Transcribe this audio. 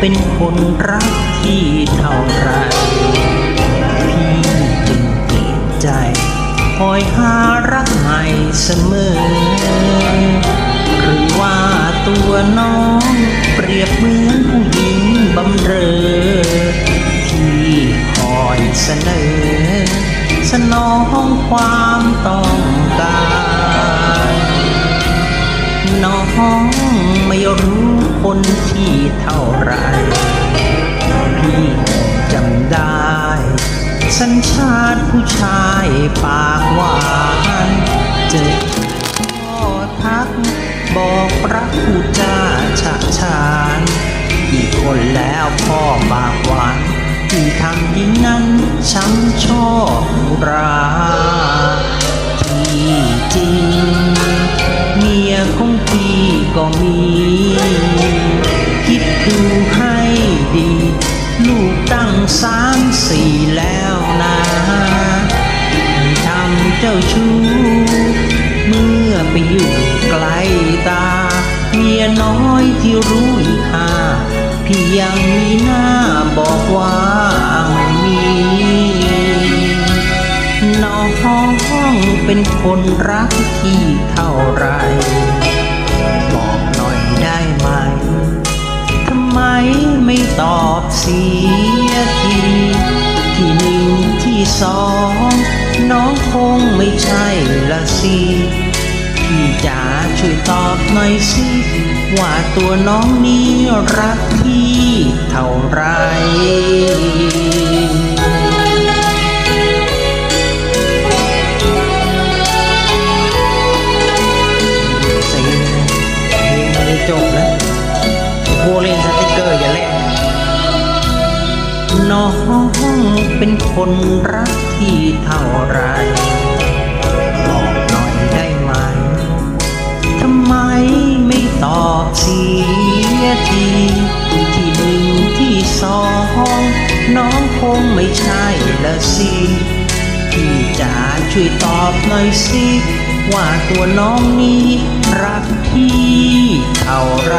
เป็นคนรักที่เท่าไร พี่จึงเปลี่ยนใจ คอยหารักใหม่เสมอ หรือว่าตัวน้องเปรียบเหมือนผู้หญิงบำเรอ ที่คอยเสนอ สนองความต้องการ น้อง ที่เท่าไร พี่จำได้ สัญชาติผู้ชายปากหวานเจอพ่อทัก บอกรักผู้จ้าฉะฉานกี่คนแล้วพ่อปากหวานที่ทำยิ่งนั้นช้ำชอบราที่จริง เมียของพี่ก็มี ตั้งสามสี่แล้วนะทำเจ้าชู้เมื่อไปอยู่ไกลตา เมียน้อยที่รู้ค่าพี่ยังมีหน้าบอกว่าไม่มีน้องเป็นคนรักที่เท่าไรบอกหน่อยได้ไหมทำไม ไม่ตอบเสียทีที่หนึ่งที่สองน้องคงไม่ใช่ละสิพี่จ๋าช่วยตอบหน่อยสิว่าตัวน้องนี้รักพี่เท่าไรเซ็งเพลงไม่ได้ว น้องเป็นคนรักที่เท่าไรบอกหน่อยได้ไหม ทำไมไม่ตอบเสียทีที่หนึ่งที่สอง น้องคงไม่ใช่ละสิพี่จ๋าช่วยตอบหน่อยสิ ว่าตัวน้องนี้รักพี่เท่าไร